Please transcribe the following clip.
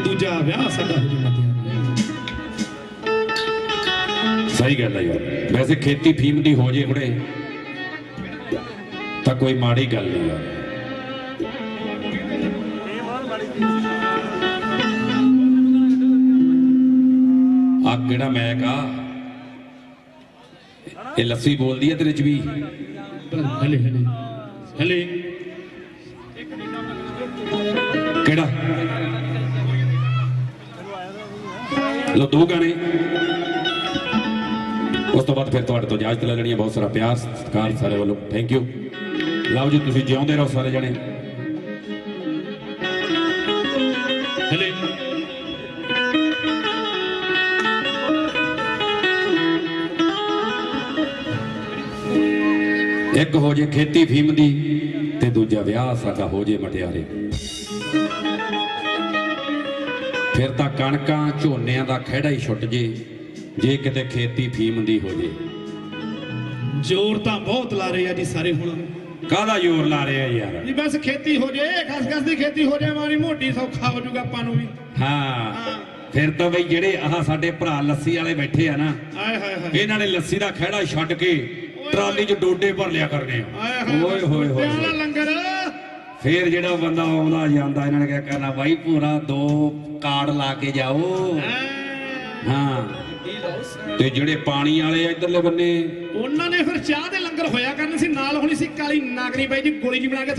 ਦੂਜਾ ਵਿਆਹ ਸਾਡਾ ਹੋ ਜੂਗਾ। ਸਹੀ ਗੱਲ ਹੈ ਯਾਰ। ਵੈਸੇ ਖੇਤੀ ਫੀਮ ਦੀ ਹੋ ਜੇ ਹੁਣੇ ਤਾਂ ਕੋਈ ਮਾੜੀ ਗੱਲ ਨਹੀਂ ਯਾਰ। ਆ ਕਿਹੜਾ ਮੈਕ ਆ? ਇਹ ਲੱਸੀ ਬੋਲਦੀ ਹੈ ਤੇਰੇ ਚ ਵੀ? ਹਲੇ ਹਲੇ ਹਲੇ। ਕਿਹੜਾ? ਲੋ ਦੋ ਗਾਣੇ। ਉਸ ਤੋਂ ਬਾਅਦ ਫਿਰ ਤੁਹਾਡੇ ਤੋਂ ਇਜਾਜ਼ਤ ਲੈ ਲੈਣੀ ਹੈ। ਬਹੁਤ ਸਾਰਾ ਪਿਆਰ, ਸਤਿਕਾਰ ਸਾਰੇ ਵੱਲੋਂ। ਥੈਂਕ ਯੂ ਲਓ ਜੀ, ਤੁਸੀਂ ਜਿਉਂਦੇ ਰਹੋ ਸਾਰੇ ਜਣੇ। ਹਲੇ। ਇੱਕ ਹੋ ਜੇ ਖੇਤੀ ਫੀਮ ਦੀ ਤੇ ਦੂਜਾ ਵਿਆਹ ਸਾਡਾ ਹੋ ਜੇ ਮਟਿਆਰੇ। ਫਿਰ ਤਾਂ ਕਣਕਾਂ ਝੋਨਿਆਂ ਦਾ ਖਹਿੜਾ ਹੀ ਛੁੱਟ ਜੇ ਜੇ ਕਿਤੇ ਖੇਤੀ ਫੀਮ ਦੀ ਹੋ ਜੇ। ਜ਼ੋਰ ਤਾਂ ਬਹੁਤ ਲਾ ਰਹੇ ਆ ਜੀ ਸਾਰੇ ਹੁਣ। ਕਾਹਦਾ ਜ਼ੋਰ ਲਾ ਰਹੇ ਆ ਯਾਰ? ਜੀ ਬਸ ਖੇਤੀ ਹੋ ਜੇ ਖਸ ਖਸ ਦੀ ਖੇਤੀ ਹੋ ਜੇ ਮਾਰੀ ਮੋਟੀ ਸੌਖਾ ਹੋ ਜੂਗਾ ਆਪਾਂ ਨੂੰ ਵੀ। ਹਾਂ ਫਿਰ ਤਾਂ ਬਈ ਜਿਹੜੇ ਆਹ ਸਾਡੇ ਭਰਾ ਲੱਸੀ ਵਾਲੇ ਬੈਠੇ ਆ ਨਾ ਆਏ ਹਾਏ ਹਾਏ। ਇਹਨਾਂ ਨੇ ਲੱਸੀ ਦਾ ਖਹਿੜਾ ਛੱਡ ਕੇ ਟਰਾਲੀ 'ਚ ਡੋਡੇ ਭਰ ਲਿਆ ਕਰਨੇ ਆ। ਓਏ ਹੋਏ ਹੋਏ। ਲੰਗਰ ਫੇਰ ਜਿਹੜਾ ਬੰਦਾ ਆਉਂਦਾ, ਜਾਂਦਾ, ਇਹਨਾਂ ਨੇ ਕਿਹਾ ਕਰਨਾ, ਬਾਈ ਪੂਰਾ ਦੋ ਕਾਰਡ ਲਾ ਕੇ ਜਾਓ। ਹਾਂ। ਤੇ ਜਿਹੜੇ ਪਾਣੀ ਵਾਲੇ ਆ, ਇਧਰਲੇ ਬੰਨੇ। ਉਹਨਾਂ ਨੇ ਫਿਰ ਚਾਹ ਦੇ ਲੰਗਰ ਹੋਇਆ ਕਰਨ ਸੀ ਨਾਲ ਹੋਣੀ ਸੀ ਕਾਲੀ ਨਾਗਰੀ ਬਾਈ ਜੀ, ਗੋਲੀ ਜੀ ਬਣਾ ਕੇ